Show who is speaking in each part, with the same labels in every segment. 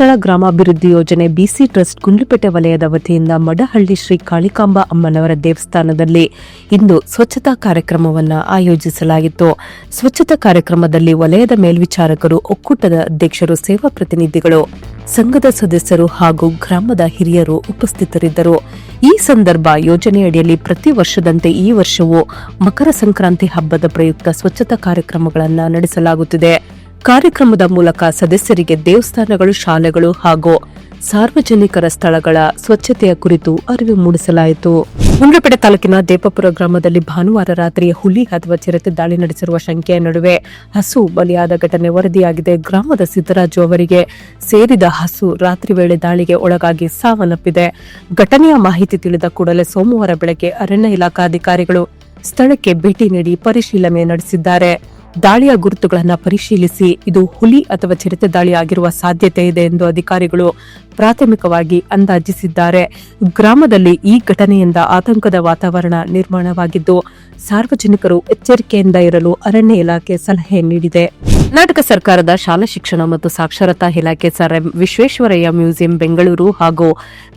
Speaker 1: ಧರ್ಮಸ್ಥಳ ಗ್ರಾಮಾಭಿವೃದ್ಧಿ ಯೋಜನೆ ಬಿಸಿ ಟ್ರಸ್ಟ್ ಗುಂಡ್ಲುಪೇಟೆ ವಲಯದ ವತಿಯಿಂದ ಮಡಹಳ್ಳಿ ಶ್ರೀ ಕಾಳಿಕಾಂಬ ಅಮ್ಮನವರ ದೇವಸ್ಥಾನದಲ್ಲಿ ಇಂದು ಸ್ವಚ್ಛತಾ ಕಾರ್ಯಕ್ರಮವನ್ನು ಆಯೋಜಿಸಲಾಗಿತ್ತು ಸ್ವಚ್ಛತಾ ಕಾರ್ಯಕ್ರಮದಲ್ಲಿ ವಲಯದ ಮೇಲ್ವಿಚಾರಕರು, ಒಕ್ಕೂಟದ ಅಧ್ಯಕ್ಷರು, ಸೇವಾ ಪ್ರತಿನಿಧಿಗಳು, ಸಂಘದ ಸದಸ್ಯರು ಹಾಗೂ ಗ್ರಾಮದ ಹಿರಿಯರು ಉಪಸ್ಥಿತರಿದ್ದರು. ಈ ಸಂದರ್ಭ ಯೋಜನೆಯಡಿಯಲ್ಲಿ ಪ್ರತಿ ವರ್ಷದಂತೆ ಈ ವರ್ಷವೂ ಮಕರ ಸಂಕ್ರಾಂತಿ ಹಬ್ಬದ ಪ್ರಯುಕ್ತ ಸ್ವಚ್ಛತಾ ಕಾರ್ಯಕ್ರಮಗಳನ್ನು ನಡೆಸಲಾಗುತ್ತಿದೆ. ಕಾರ್ಯಕ್ರಮದ ಮೂಲಕ ಸದಸ್ಯರಿಗೆ ದೇವಸ್ಥಾನಗಳು, ಶಾಲೆಗಳು ಹಾಗೂ ಸಾರ್ವಜನಿಕರ ಸ್ಥಳಗಳ ಸ್ವಚ್ಛತೆಯ ಕುರಿತು ಅರಿವು ಮೂಡಿಸಲಾಯಿತು. ಗುಂಡ್ಲುಪೇಟೆ ತಾಲೂಕಿನ ದೇಪಪುರ ಗ್ರಾಮದಲ್ಲಿ ಭಾನುವಾರ ರಾತ್ರಿ ಹುಲಿ ಅಥವಾ ಚಿರತೆ ದಾಳಿ ನಡೆಸಿರುವ ಶಂಕೆಯ ನಡುವೆ ಹಸು ಬಲಿಯಾದ ಘಟನೆ ವರದಿಯಾಗಿದೆ. ಗ್ರಾಮದ ಸಿದ್ದರಾಜು ಅವರಿಗೆ ಸೇರಿದ ಹಸು ರಾತ್ರಿ ವೇಳೆ ದಾಳಿಗೆ ಒಳಗಾಗಿ ಸಾವನ್ನಪ್ಪಿದೆ. ಘಟನೆಯ ಮಾಹಿತಿ ತಿಳಿದ ಕೂಡಲೇ ಸೋಮವಾರ ಬೆಳಗ್ಗೆ ಅರಣ್ಯ ಇಲಾಖಾಧಿಕಾರಿಗಳು ಸ್ಥಳಕ್ಕೆ ಭೇಟಿ ನೀಡಿ ಪರಿಶೀಲನೆ ನಡೆಸಿದ್ದಾರೆ. ದಾಳಿಯ ಗುರುತುಗಳನ್ನು ಪರಿಶೀಲಿಸಿ ಇದು ಹುಲಿ ಅಥವಾ ಚಿರತೆ ದಾಳಿ ಆಗಿರುವ ಸಾಧ್ಯತೆ ಇದೆ ಎಂದು ಅಧಿಕಾರಿಗಳು ಪ್ರಾಥಮಿಕವಾಗಿ ಅಂದಾಜಿಸಿದ್ದಾರೆ. ಗ್ರಾಮದಲ್ಲಿ ಈ ಘಟನೆಯಿಂದ ಆತಂಕದ ವಾತಾವರಣ ನಿರ್ಮಾಣವಾಗಿದ್ದು, ಸಾರ್ವಜನಿಕರು ಎಚ್ಚರಿಕೆಯಿಂದ ಇರಲು ಅರಣ್ಯ ಇಲಾಖೆ ಸಲಹೆ ನೀಡಿದೆ. ಕರ್ನಾಟಕ ಸರ್ಕಾರದ ಶಾಲಾ ಶಿಕ್ಷಣ ಮತ್ತು ಸಾಕ್ಷರತಾ ಇಲಾಖೆ sir M Visvesvaraya museum Bengaluru ಹಾಗೂ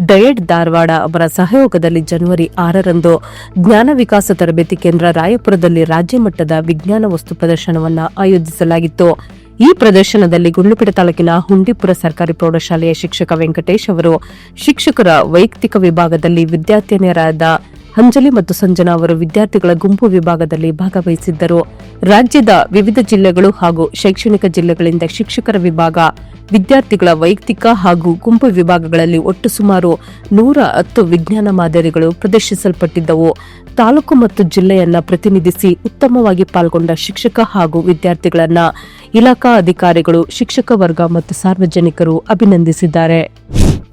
Speaker 1: ಡಯಡ್ ಧಾರವಾಡ ಅವರ ಸಹಯೋಗದಲ್ಲಿ ಜನವರಿ ಆರರಂದು ಜ್ಞಾನ ವಿಕಾಸ ತರಬೇತಿ ಕೇಂದ್ರ ರಾಯಪುರದಲ್ಲಿ ರಾಜ್ಯ ಮಟ್ಟದ ವಿಜ್ಞಾನ ವಸ್ತು ಪ್ರದರ್ಶನವನ್ನು ಆಯೋಜಿಸಲಾಗಿತ್ತು. ಈ ಪ್ರದರ್ಶನದಲ್ಲಿ ಗುಂಡ್ಲುಪೇಟೆ ತಾಲೂಕಿನ ಹುಂಡಿಪುರ ಸರ್ಕಾರಿ ಪ್ರೌಢಶಾಲೆಯ ಶಿಕ್ಷಕ ವೆಂಕಟೇಶ್ ಅವರು ಶಿಕ್ಷಕರ ವೈಯಕ್ತಿಕ ವಿಭಾಗದಲ್ಲಿ ವಿದ್ಯಾರ್ಥಿನಿಯರಾದ ಅಂಜಲಿ ಮತ್ತು ಸಂಜನಾ ಅವರು ವಿದ್ಯಾರ್ಥಿಗಳ ಗುಂಪು ವಿಭಾಗದಲ್ಲಿ ಭಾಗವಹಿಸಿದ್ದರು. ರಾಜ್ಯದ ವಿವಿಧ ಜಿಲ್ಲೆಗಳು ಹಾಗೂ ಶೈಕ್ಷಣಿಕ ಜಿಲ್ಲೆಗಳಿಂದ ಶಿಕ್ಷಕರ ವಿಭಾಗ, ವಿದ್ಯಾರ್ಥಿಗಳ ವೈಯಕ್ತಿಕ ಹಾಗೂ ಗುಂಪು ವಿಭಾಗಗಳಲ್ಲಿ ಒಟ್ಟು ಸುಮಾರು ನೂರ ಹತ್ತು ವಿಜ್ಞಾನ ಮಾದರಿಗಳು ಪ್ರದರ್ಶಿಸಲ್ಪಟ್ಟಿದ್ದವು. ತಾಲೂಕು ಮತ್ತು ಜಿಲ್ಲೆಯನ್ನ ಪ್ರತಿನಿಧಿಸಿ ಉತ್ತಮವಾಗಿ ಪಾಲ್ಗೊಂಡ ಶಿಕ್ಷಕ ಹಾಗೂ ವಿದ್ಯಾರ್ಥಿಗಳನ್ನ ಇಲಾಖಾ ಅಧಿಕಾರಿಗಳು, ಶಿಕ್ಷಕ ವರ್ಗ ಮತ್ತು ಸಾರ್ವಜನಿಕರು ಅಭಿನಂದಿಸಿದ್ದಾರೆ.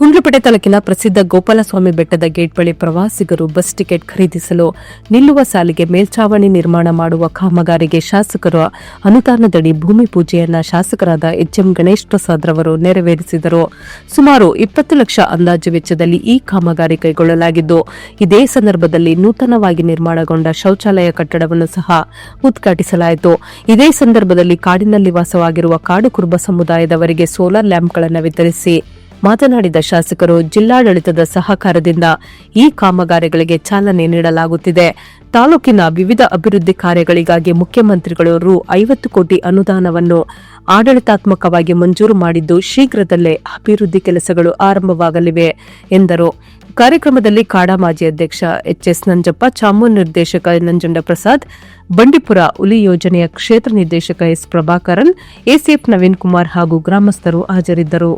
Speaker 1: ಕುಂಡ್ಲಪೇಟೆ ತಾಲೂಕಿನ ಪ್ರಸಿದ್ಧ ಗೋಪಾಲಸ್ವಾಮಿ ಬೆಟ್ಟದ ಗೇಟ್ ಬಳಿ ಪ್ರವಾಸಿಗರು ಬಸ್ ಟಿಕೆಟ್ ಖರೀದಿಸಲು ನಿಲ್ಲುವ ಸಾಲಿಗೆ ಮೇಲ್ಚಾವಣಿ ನಿರ್ಮಾಣ ಮಾಡುವ ಕಾಮಗಾರಿಗೆ ಶಾಸಕರ ಅನುದಾನದಡಿ ಭೂಮಿ ಪೂಜೆಯನ್ನ ಶಾಸಕರಾದ ಎಚ್ಎಂ ಗಣೇಶ್ ಪ್ರಸಾದ್ ರವರು ನೆರವೇರಿಸಿದರು. ಸುಮಾರು ಇಪ್ಪತ್ತು ಲಕ್ಷ ಅಂದಾಜು ವೆಚ್ಚದಲ್ಲಿ ಈ ಕಾಮಗಾರಿ ಕೈಗೊಳ್ಳಲಾಗಿದ್ದು, ಇದೇ ಸಂದರ್ಭದಲ್ಲಿ ನೂತನವಾಗಿ ನಿರ್ಮಾಣಗೊಂಡ ಶೌಚಾಲಯ ಕಟ್ಟಡವನ್ನು ಸಹ ಉದ್ಘಾಟಿಸಲಾಯಿತು. ಇದೇ ಸಂದರ್ಭದಲ್ಲಿ ಕಾಡಿನಲ್ಲಿ ವಾಸವಾಗಿರುವ ಕಾಡು ಕುರುಬ ಸಮುದಾಯದವರಿಗೆ ಸೋಲಾರ್ ಲ್ಯಾಂಪ್ಗಳನ್ನು ವಿತರಿಸಿ ಮಾತನಾಡಿದ ಶಾಸಕರು, ಜಿಲ್ಲಾಡಳಿತದ ಸಹಕಾರದಿಂದ ಈ ಕಾಮಗಾರಿಗಳಿಗೆ ಚಾಲನೆ ನೀಡಲಾಗುತ್ತಿದೆ. ತಾಲೂಕಿನ ವಿವಿಧ ಅಭಿವೃದ್ಧಿ ಕಾರ್ಯಗಳಿಗಾಗಿ ಮುಖ್ಯಮಂತ್ರಿಗಳು ರು ಐವತ್ತು ಕೋಟಿ ಅನುದಾನವನ್ನು ಆಡಳಿತಾತ್ಮಕವಾಗಿ ಮಂಜೂರು ಮಾಡಿದ್ದು ಶೀಘ್ರದಲ್ಲೇ ಅಭಿವೃದ್ಧಿ ಕೆಲಸಗಳು ಆರಂಭವಾಗಲಿವೆ ಎಂದರು. ಕಾರ್ಯಕ್ರಮದಲ್ಲಿ ಕಾಡಾ ಮಾಜಿ ಅಧ್ಯಕ್ಷ ಎಚ್ಎಸ್ ನಂಜಪ್ಪ ಚಾಮೂರ್ ನಿರ್ದೇಶಕ ನಂಜುಂಡ ಪ್ರಸಾದ್, ಬಂಡೀಪುರ ಹುಲಿ ಯೋಜನೆಯ ಕ್ಷೇತ್ರ ನಿರ್ದೇಶಕ ಎಸ್ ಪ್ರಭಾಕರನ್, ಎಸಿಎಫ್ ನವೀನ್ ಕುಮಾರ್ ಹಾಗೂ ಗ್ರಾಮಸ್ಥರು ಹಾಜರಿದ್ದರು.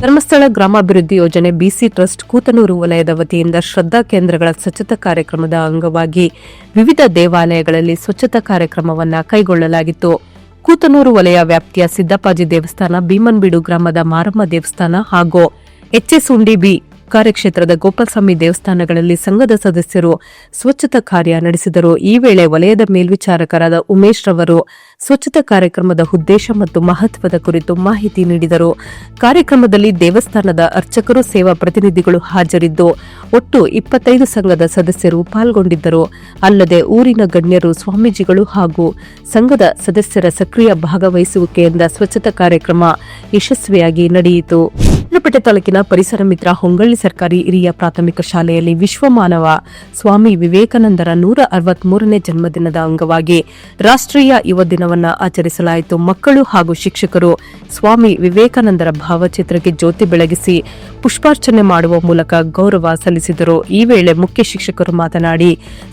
Speaker 1: ಧರ್ಮಸ್ಥಳ ಗ್ರಾಮಾಭಿವೃದ್ಧಿ ಯೋಜನೆ ಬಿಸಿ ಟ್ರಸ್ಟ್ ಕೂತನೂರು ವಲಯದ ವತಿಯಿಂದ ಶ್ರದ್ಧಾ ಕೇಂದ್ರಗಳ ಸ್ವಚ್ಛತಾ ಕಾರ್ಯಕ್ರಮದ ಅಂಗವಾಗಿ ವಿವಿಧ ದೇವಾಲಯಗಳಲ್ಲಿ ಸ್ವಚ್ಛತಾ ಕಾರ್ಯಕ್ರಮವನ್ನು ಕೈಗೊಳ್ಳಲಾಗಿತ್ತು. ಕೂತನೂರು ವಲಯ ವ್ಯಾಪ್ತಿಯ ಸಿದ್ದಪ್ಪಾಜಿ ದೇವಸ್ಥಾನ, ಭೀಮನ್ಬೀಡು ಗ್ರಾಮದ ಮಾರಮ್ಮ ದೇವಸ್ಥಾನ ಹಾಗೂ ಎಚ್ಎಸ್ ಉಂಡಿ ಬಿ ಕಾರ್ಯಕ್ಷೇತ್ರದ ಗೋಪಾಲಸ್ವಾಮಿ ದೇವಸ್ಥಾನಗಳಲ್ಲಿ ಸಂಘದ ಸದಸ್ಯರು ಸ್ವಚ್ಛತಾ ಕಾರ್ಯ ನಡೆಸಿದರು. ಈ ವೇಳೆ ವಲಯದ ಮೇಲ್ವಿಚಾರಕರಾದ ಉಮೇಶ್ ರವರು ಸ್ವಚ್ಛತಾ ಕಾರ್ಯಕ್ರಮದ ಉದ್ದೇಶ ಮತ್ತು ಮಹತ್ವದ ಕುರಿತು ಮಾಹಿತಿ ನೀಡಿದರು. ಕಾರ್ಯಕ್ರಮದಲ್ಲಿ ದೇವಸ್ಥಾನದ ಅರ್ಚಕರು, ಸೇವಾ ಪ್ರತಿನಿಧಿಗಳು ಹಾಜರಿದ್ದು ಒಟ್ಟು ಇಪ್ಪತ್ತೈದು ಸಂಘದ ಸದಸ್ಯರು ಪಾಲ್ಗೊಂಡಿದ್ದರು. ಅಲ್ಲದೆ ಊರಿನ ಗಣ್ಯರು, ಸ್ವಾಮೀಜಿಗಳು ಹಾಗೂ ಸಂಘದ ಸದಸ್ಯರ ಸಕ್ರಿಯ ಭಾಗವಹಿಸುವಿಕೆಯಿಂದ ಸ್ವಚ್ಛತಾ ಕಾರ್ಯಕ್ರಮ ಯಶಸ್ವಿಯಾಗಿ ನಡೆಯಿತು. ಗುಂಡ್ಲುಪೇಟೆ ತಾಲೂಕಿನ ಪರಿಸರ ಮಿತ್ರ ಹೊಂಗಳ್ಳಿ ಸರ್ಕಾರಿ ಹಿರಿಯ ಪ್ರಾಥಮಿಕ ಶಾಲೆಯಲ್ಲಿ ವಿಶ್ವಮಾನವ ಸ್ವಾಮಿ ವಿವೇಕಾನಂದರ ನೂರ ಅರವತ್ಮೂರನೇ ಜನ್ಮದಿನದ ಅಂಗವಾಗಿ ರಾಷ್ಟ್ರೀಯ ಯುವ ದಿನವನ್ನು ಆಚರಿಸಲಾಯಿತು. ಮಕ್ಕಳು ಹಾಗೂ ಶಿಕ್ಷಕರು ಸ್ವಾಮಿ ವಿವೇಕಾನಂದರ ಭಾವಚಿತ್ರಕ್ಕೆ ಜ್ಯೋತಿ ಬೆಳಗಿಸಿ ಪುಷ್ಪಾರ್ಚನೆ ಮಾಡುವ ಮೂಲಕ ಗೌರವ ಸಲ್ಲಿಸಿದರು. ಈ ವೇಳೆ ಮುಖ್ಯ ಶಿಕ್ಷಕರು ಮಾತನಾಡಿ,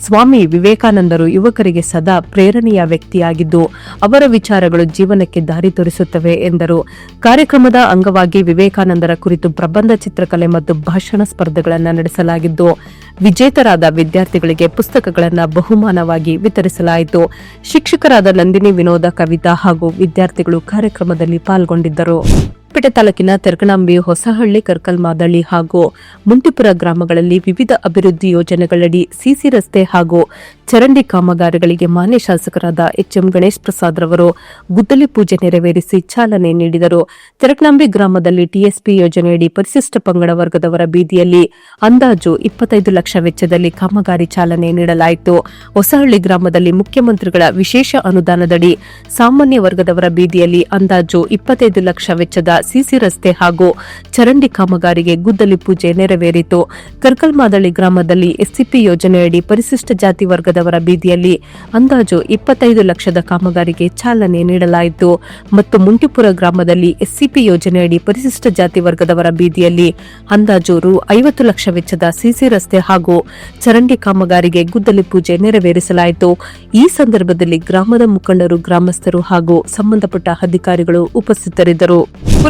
Speaker 1: ಸ್ವಾಮಿ ವಿವೇಕಾನಂದರು ಯುವಕರಿಗೆ ಸದಾ ಪ್ರೇರಣೆಯ ವ್ಯಕ್ತಿಯಾಗಿದ್ದು, ಅವರ ವಿಚಾರಗಳು ಜೀವನಕ್ಕೆ ದಾರಿ ತೋರಿಸುತ್ತವೆ ಎಂದರು. ಕಾರ್ಯಕ್ರಮದ ಅಂಗವಾಗಿ ವಿವೇಕಾನಂದರ ಕುರಿತು ಪ್ರಬಂಧ ಚಿತ್ರಕಲೆ ಮತ್ತು ಭಾಷಣ ಸ್ಪರ್ಧೆಗಳನ್ನು ನಡೆಸಲಾಗಿದ್ದು, ವಿಜೇತರಾದ ವಿದ್ಯಾರ್ಥಿಗಳಿಗೆ ಪುಸ್ತಕಗಳನ್ನು ಬಹುಮಾನವಾಗಿ ವಿತರಿಸಲಾಯಿತು. ಶಿಕ್ಷಕರಾದ ನಂದಿನಿ ವಿನೋದ, ಕವಿತಾ ಹಾಗೂ ವಿದ್ಯಾರ್ಥಿಗಳು ಕಾರ್ಯಕ್ರಮದಲ್ಲಿ ಪಾಲ್ಗೊಂಡಿದ್ದರು. ಪೇಟೆ ತಾಲೂಕಿನ ತೆರಕಣಾಂಬಿ ಹೊಸಹಳ್ಳಿ ಕರ್ಕಲ್ ಮಾದಳ್ಳಿ ಹಾಗೂ ಮುಂಟಿಪುರ ಗ್ರಾಮಗಳಲ್ಲಿ ವಿವಿಧ ಅಭಿವೃದ್ಧಿ ಯೋಜನೆಗಳಡಿ ಸಿಸಿ ರಸ್ತೆ ಹಾಗೂ ಚರಂಡಿ ಕಾಮಗಾರಿಗಳಿಗೆ ಮಾನ್ಯ ಶಾಸಕರಾದ ಎಚ್ಎಂ ಗಣೇಶ್ ಪ್ರಸಾದ್ ರವರು ಗುದ್ದಲಿ ಪೂಜೆ ನೆರವೇರಿಸಿ ಚಾಲನೆ ನೀಡಿದರು. ತೆರಕಣಾಂಬಿ ಗ್ರಾಮದಲ್ಲಿ ಟಿಎಸ್ಪಿ ಯೋಜನೆಯಡಿ ಪರಿಶಿಷ್ಟ ಪಂಗಡ ವರ್ಗದವರ ಬೀದಿಯಲ್ಲಿ ಅಂದಾಜು ಇಪ್ಪತ್ತೈದು ಲಕ್ಷ ವೆಚ್ಚದಲ್ಲಿ ಕಾಮಗಾರಿ ಚಾಲನೆ ನೀಡಲಾಯಿತು. ಹೊಸಹಳ್ಳಿ ಗ್ರಾಮದಲ್ಲಿ ಮುಖ್ಯಮಂತ್ರಿಗಳ ವಿಶೇಷ ಅನುದಾನದಡಿ ಸಾಮಾನ್ಯ ವರ್ಗದವರ ಬೀದಿಯಲ್ಲಿ ಅಂದಾಜು ಇಪ್ಪತ್ತೈದು ಲಕ್ಷ ವೆಚ್ಚದ ಸಿಸಿ ರಸ್ತೆ ಹಾಗೂ ಚರಂಡಿ ಕಾಮಗಾರಿಗೆ ಗುದ್ದಲಿ ಪೂಜೆ ನೆರವೇರಿತು. ಕರ್ಕಲ್ಮಾದಳ್ಳಿ ಗ್ರಾಮದಲ್ಲಿ ಎಸ್ಸಿಪಿ ಯೋಜನೆಯಡಿ ಪರಿಶಿಷ್ಟ ಜಾತಿ ವರ್ಗದವರ ಬೀದಿಯಲ್ಲಿ ಅಂದಾಜು ಇಪ್ಪತ್ತೈದು ಲಕ್ಷದ ಕಾಮಗಾರಿಗೆ ಚಾಲನೆ ನೀಡಲಾಯಿತು. ಮತ್ತು ಮುಂಟಿಪುರ ಗ್ರಾಮದಲ್ಲಿ ಎಸ್ಸಿಪಿ ಯೋಜನೆಯಡಿ ಪರಿಶಿಷ್ಟ ಜಾತಿ ವರ್ಗದವರ ಬೀದಿಯಲ್ಲಿ ಅಂದಾಜು ರು ಐವತ್ತು ಲಕ್ಷ ವೆಚ್ಚದ ಸಿಸಿ ರಸ್ತೆ ಹಾಗೂ ಚರಂಡಿ ಕಾಮಗಾರಿಗೆ ಗುದ್ದಲಿ ಪೂಜೆ ನೆರವೇರಿಸಲಾಯಿತು. ಈ ಸಂದರ್ಭದಲ್ಲಿ ಗ್ರಾಮದ ಮುಖಂಡರು, ಗ್ರಾಮಸ್ಥರು ಹಾಗೂ ಸಂಬಂಧಪಟ್ಟ ಅಧಿಕಾರಿಗಳು ಉಪಸ್ಥಿತರಿದ್ದರು.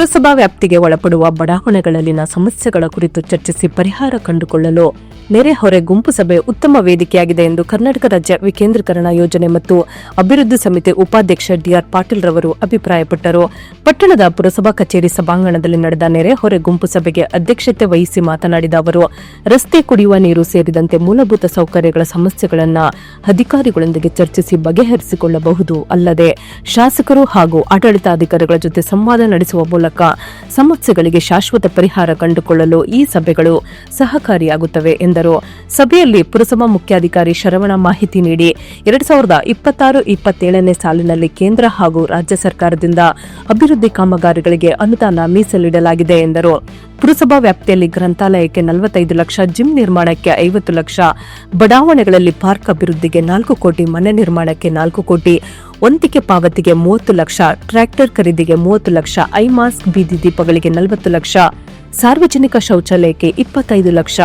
Speaker 1: ಪುರಸಭಾ ವ್ಯಾಪ್ತಿಗೆ ಒಳಪಡುವ ಬಡಾವಣೆಗಳಲ್ಲಿನ ಸಮಸ್ಯೆಗಳ ಕುರಿತು ಚರ್ಚಿಸಿ ಪರಿಹಾರ ಕಂಡುಕೊಳ್ಳಲು ನೆರೆಹೊರೆ ಗುಂಪು ಸಭೆ ಉತ್ತಮ ವೇದಿಕೆಯಾಗಿದೆ ಎಂದು ಕರ್ನಾಟಕ ರಾಜ್ಯ ವಿಕೇಂದ್ರೀಕರಣ ಯೋಜನೆ ಮತ್ತು ಅಭಿವೃದ್ಧಿ ಸಮಿತಿ ಉಪಾಧ್ಯಕ್ಷ ಡಿಆರ್ ಪಾಟೀಲ್ ರವರು ಅಭಿಪ್ರಾಯಪಟ್ಟರು. ಪಟ್ಟಣದ ಪುರಸಭಾ ಕಚೇರಿ ಸಭಾಂಗಣದಲ್ಲಿ ನಡೆದ ನೆರೆಹೊರೆ ಗುಂಪು ಸಭೆಗೆ ಅಧ್ಯಕ್ಷತೆ ವಹಿಸಿ ಮಾತನಾಡಿದ ಅವರು, ರಸ್ತೆ ಕುಡಿಯುವ ನೀರು ಸೇರಿದಂತೆ ಮೂಲಭೂತ ಸೌಕರ್ಯಗಳ ಸಮಸ್ಯೆಗಳನ್ನು ಅಧಿಕಾರಿಗಳೊಂದಿಗೆ ಚರ್ಚಿಸಿ ಬಗೆಹರಿಸಿಕೊಳ್ಳಬಹುದು. ಅಲ್ಲದೆ, ಶಾಸಕರು ಹಾಗೂ ಆಡಳಿತಾಧಿಕಾರಿಗಳ ಜೊತೆ ಸಂವಾದ ನಡೆಸುವ ಮೂಲಕ ಸಮಸ್ಯೆಗಳಿಗೆ ಶಾಶ್ವತ ಪರಿಹಾರ ಕಂಡುಕೊಳ್ಳಲು ಈ ಸಭೆಗಳು ಸಹಕಾರಿಯಾಗುತ್ತವೆ ಎಂದರು. ಸಭೆಯಲ್ಲಿ ಪುರಸಭಾ ಮುಖ್ಯಾಧಿಕಾರಿ ಶರವಣ ಮಾಹಿತಿ ನೀಡಿ, ಎರಡ್ ಸಾವಿರದ ಇಪ್ಪತ್ತಾರು, ಇಪ್ಪತ್ತೇಳನೇ ಸಾಲಿನಲ್ಲಿ ಕೇಂದ್ರ ಹಾಗೂ ರಾಜ್ಯ ಸರ್ಕಾರದಿಂದ ಅಭಿವೃದ್ಧಿ ಕಾಮಗಾರಿಗಳಿಗೆ ಅನುದಾನ ಮೀಸಲಿಡಲಾಗಿದೆ ಎಂದರು. ಪುರಸಭಾ ವ್ಯಾಪ್ತಿಯಲ್ಲಿ ಗ್ರಂಥಾಲಯಕ್ಕೆ ನಲವತ್ತೈದು ಲಕ್ಷ, ಜಿಮ್ ನಿರ್ಮಾಣಕ್ಕೆ ಐವತ್ತು ಲಕ್ಷ, ಬಡಾವಣೆಗಳಲ್ಲಿ ಪಾರ್ಕ್ ಅಭಿವೃದ್ಧಿಗೆ ನಾಲ್ಕು ಕೋಟಿ, ಮನೆ ನಿರ್ಮಾಣಕ್ಕೆ ನಾಲ್ಕು ಕೋಟಿ, ವಂತಿಕೆ ಪಾವತಿಗೆ ಮೂವತ್ತು ಲಕ್ಷ, ಟ್ರ್ಯಾಕ್ಟರ್ ಖರೀದಿಗೆ ಮೂವತ್ತು ಲಕ್ಷ, ಐ ಮಾಸ್ಕ್ ಬೀದಿ ದೀಪಗಳಿಗೆ ನಲವತ್ತು ಲಕ್ಷ, ಸಾರ್ವಜನಿಕ ಶೌಚಾಲಯಕ್ಕೆ ಇಪ್ಪತ್ತೈದು ಲಕ್ಷ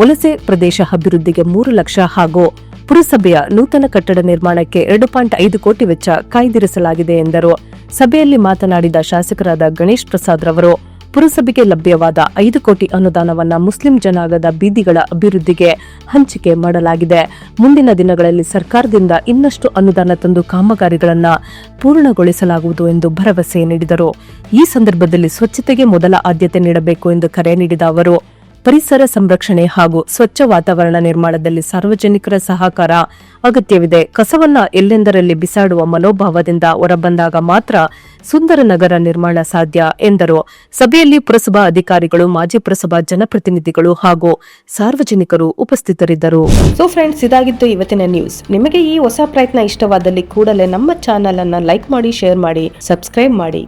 Speaker 1: ವಲಸೆ ಪ್ರದೇಶ ಅಭಿವೃದ್ಧಿಗೆ ಮೂರು ಲಕ್ಷ ಹಾಗೂ ಪುರಸಭೆಯ ನೂತನ ಕಟ್ಟಡ ನಿರ್ಮಾಣಕ್ಕೆ ಎರಡು ಪಾಯಿಂಟ್ ಐದು ಕೋಟಿ ವೆಚ್ಚ ಕಾಯ್ದಿರಿಸಲಾಗಿದೆ ಎಂದರು. ಸಭೆಯಲ್ಲಿ ಮಾತನಾಡಿದ ಶಾಸಕರಾದ ಗಣೇಶ್ ಪ್ರಸಾದ್ ರವರು, ಪುರಸಭೆಗೆ ಲಭ್ಯವಾದ ಐದು ಕೋಟಿ ಅನುದಾನವನ್ನ ಮುಸ್ಲಿಂ ಜನಾಂಗದ ಬೀದಿಗಳ ಅಭಿವೃದ್ಧಿಗೆ ಹಂಚಿಕೆ ಮಾಡಲಾಗಿದೆ. ಮುಂದಿನ ದಿನಗಳಲ್ಲಿ ಸರ್ಕಾರದಿಂದ ಇನ್ನಷ್ಟು ಅನುದಾನ ತಂದು ಕಾಮಗಾರಿಗಳನ್ನು ಪೂರ್ಣಗೊಳಿಸಲಾಗುವುದು ಎಂದು ಭರವಸೆ ನೀಡಿದರು. ಈ ಸಂದರ್ಭದಲ್ಲಿ ಸ್ವಚ್ಛತೆಗೆ ಮೊದಲ ಆದ್ಯತೆ ನೀಡಬೇಕು ಎಂದು ಕರೆ ನೀಡಿದ ಅವರು ಪರಿಸರ ಸಂರಕ್ಷಣೆ ಹಾಗೂ ಸ್ವಚ್ಛ ವಾತಾವರಣ ನಿರ್ಮಾಣದಲ್ಲಿ ಸಾರ್ವಜನಿಕರ ಸಹಕಾರ ಅಗತ್ಯವಿದೆ. ಕಸವನ್ನ ಎಲ್ಲೆಂದರಲ್ಲಿ ಬಿಸಾಡುವ ಮನೋಭಾವದಿಂದ ಹೊರಬಂದಾಗ ಮಾತ್ರ ಸುಂದರ ನಗರ ನಿರ್ಮಾಣ ಸಾಧ್ಯ, ಎಂದರು. ಸಭೆಯಲ್ಲಿ ಪುರಸಭಾ ಅಧಿಕಾರಿಗಳು, ಮಾಜಿ ಪುರಸಭಾ ಜನಪ್ರತಿನಿಧಿಗಳು ಹಾಗೂ ಸಾರ್ವಜನಿಕರು ಉಪಸ್ಥಿತರಿದ್ದರು. ಸೊ ಫ್ರೆಂಡ್ಸ್ ಇದಾಗಿತ್ತು ಇವತ್ತಿನ ನ್ಯೂಸ್ ನಿಮಗೆ ಈ ಹೊಸ ಪ್ರಯತ್ನ ಇಷ್ಟವಾದಲ್ಲಿ ಕೂಡಲೇ ನಮ್ಮ ಚಾನೆಲ್ ಅನ್ನ ಲೈಕ್ ಮಾಡಿ ಶೇರ್ ಮಾಡಿ ಸಬ್ಸ್ಕ್ರೈಬ್ ಮಾಡಿ.